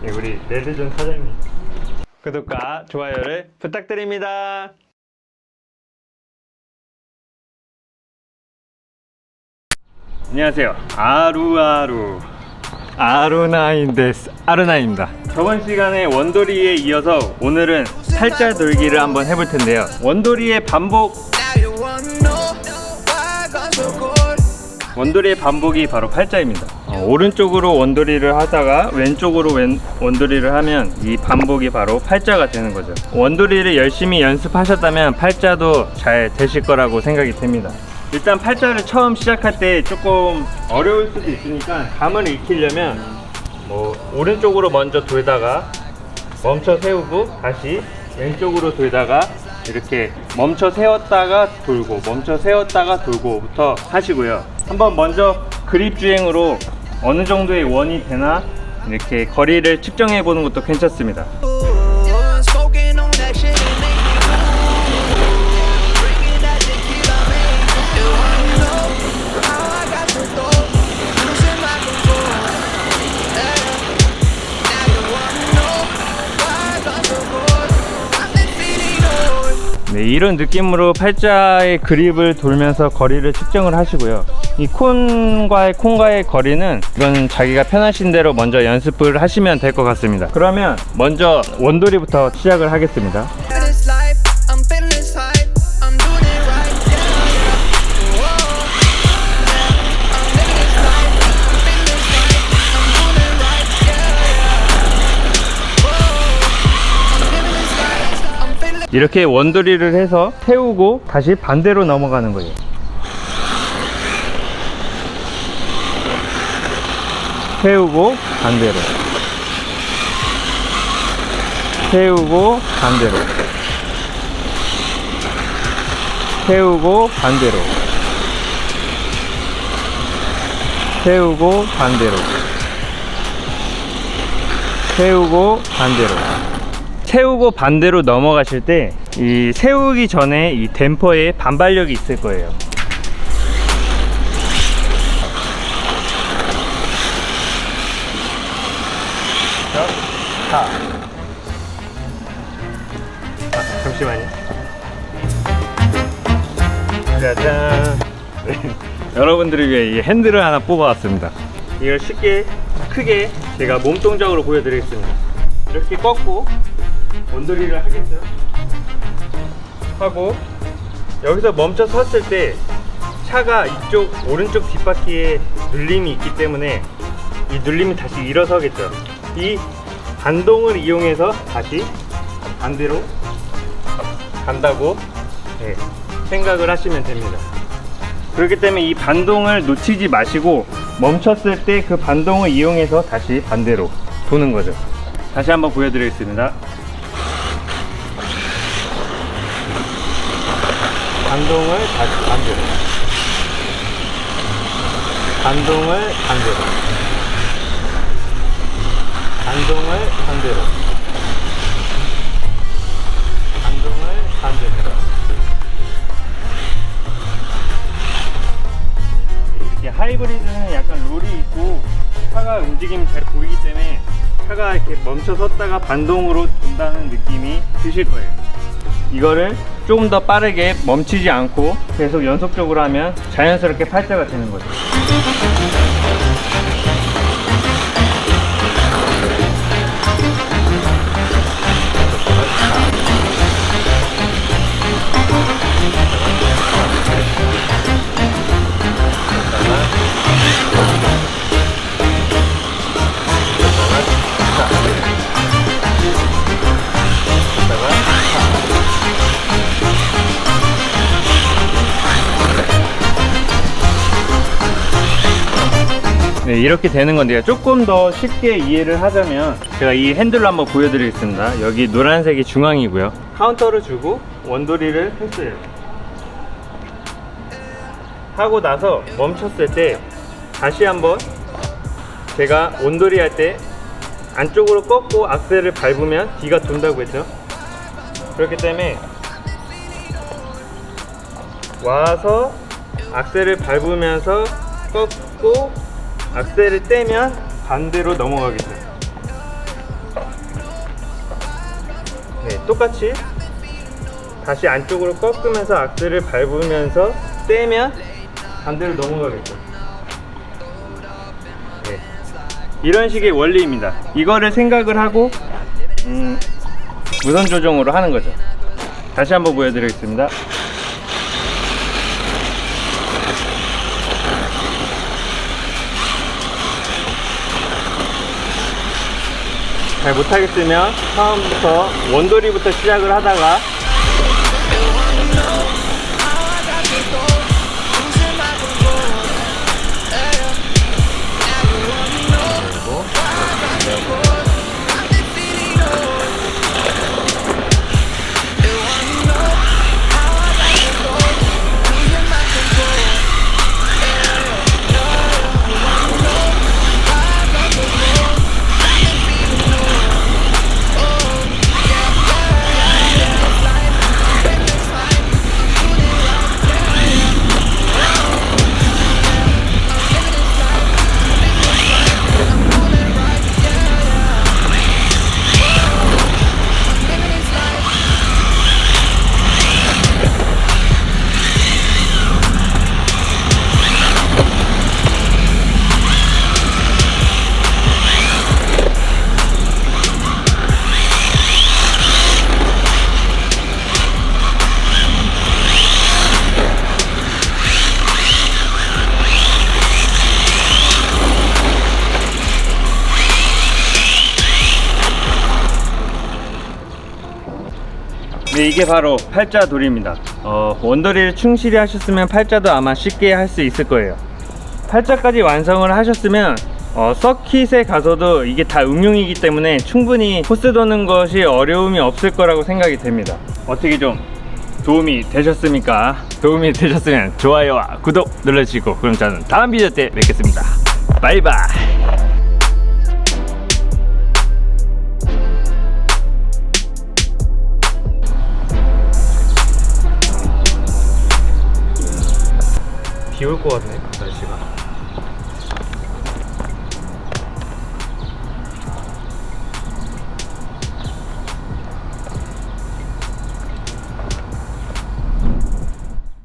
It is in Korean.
네, 우리 레드존 사장님. 구독과 좋아요를 부탁드립니다. 안녕하세요. 아루아루. 아루나인 데스. 아루나입니다. 저번 시간에 원돌이에 이어서 오늘은 팔자 돌기를 한번 해볼 텐데요. 원돌이의 반복. 원돌이의 반복이 바로 팔자입니다. 어, 오른쪽으로 원돌이를 하다가 왼쪽으로 왼, 원돌이를 하면 이 반복이 바로 팔자가 되는 거죠. 원돌이를 열심히 연습하셨다면 팔자도 잘 되실 거라고 생각이 됩니다. 일단 팔자를 처음 시작할 때 조금 어려울 수도 있으니까 감을 익히려면 뭐 오른쪽으로 먼저 돌다가 멈춰 세우고 다시 왼쪽으로 돌다가 이렇게 멈춰 세웠다가 돌고 멈춰 세웠다가 돌고부터 하시고요. 한번 먼저 그립 주행으로 어느 정도의 원이 되나 이렇게 거리를 측정해 보는 것도 괜찮습니다. 네, 이런 느낌으로 팔자의 그립을 돌면서 거리를 측정을 하시고요. 이 콘과의 콘과의 거리는 이건 자기가 편하신 대로 먼저 연습을 하시면 될 것 같습니다. 그러면 먼저 원돌이부터 시작을 하겠습니다. 이렇게 원돌이를 해서 세우고 다시 반대로 넘어가는 거예요. 세우고 반대로. 세우고 반대로. 세우고 반대로. 세우고 반대로. 세우고 반대로. 세우고 반대로 넘어가실 때 이 세우기 전에 이 댐퍼에 반발력이 있을 거예요. 자, 아, 잠시만요. 짜잔. 네. 여러분들을 위해 이 핸들을 하나 뽑아왔습니다. 이걸 쉽게 크게 제가 몸 동작으로 보여드리겠습니다. 이렇게 꺾고 원돌이를 하겠어요. 하고 여기서 멈춰 섰을 때 차가 이쪽 오른쪽 뒷바퀴에 눌림이 있기 때문에 이 눌림이 다시 일어서겠죠. 이 반동을 이용해서 다시 반대로 간다고 네, 생각을 하시면 됩니다. 그렇기 때문에 이 반동을 놓치지 마시고 멈췄을 때 그 반동을 이용해서 다시 반대로 도는 거죠. 다시 한번 보여드리겠습니다. 반동을 다시 반대로. 반동을 반대로. 반동을 반대로. 반동을 반대로. 이렇게 하이브리드는 약간 룰이 있고 차가 움직임이 잘 보이기 때문에 차가 이렇게 멈춰 섰다가 반동으로 돈다는 느낌이 드실 거예요. 이거를 조금 더 빠르게 멈추지 않고 계속 연속적으로 하면 자연스럽게 팔자가 되는 거죠. 네, 이렇게 되는 건데요. 조금 더 쉽게 이해를 하자면 제가 이 핸들로 한번 보여드리겠습니다. 여기 노란색이 중앙이고요. 카운터를 주고 원돌이를 했어요. 하고 나서 멈췄을 때 다시 한번 제가 원돌이 할 때 안쪽으로 꺾고 악셀을 밟으면 뒤가 돈다고 했죠. 그렇기 때문에 와서 악셀을 밟으면서 꺾고 악셀을 떼면 반대로 넘어가겠어요. 네, 똑같이 다시 안쪽으로 꺾으면서 악셀을 밟으면서 떼면 반대로 넘어가겠죠. 네. 이런 식의 원리입니다. 이거를 생각을 하고 음, 무선 조정으로 하는 거죠. 다시 한번 보여드리겠습니다. 잘 못하겠으면 처음부터 원돌이부터 시작을 하다가 네, 이게 바로 팔자 돌입니다. 어, 원더리를 충실히 하셨으면 팔자도 아마 쉽게 할 수 있을 거예요. 팔자까지 완성을 하셨으면 어, 서킷에 가서도 이게 다 응용이기 때문에 충분히 코스 도는 것이 어려움이 없을 거라고 생각이 됩니다. 어떻게 좀 도움이 되셨습니까? 도움이 되셨으면 좋아요와 구독 눌러주시고 그럼 저는 다음 비디오 때 뵙겠습니다. 바이바이. 기울 것 같네 날씨가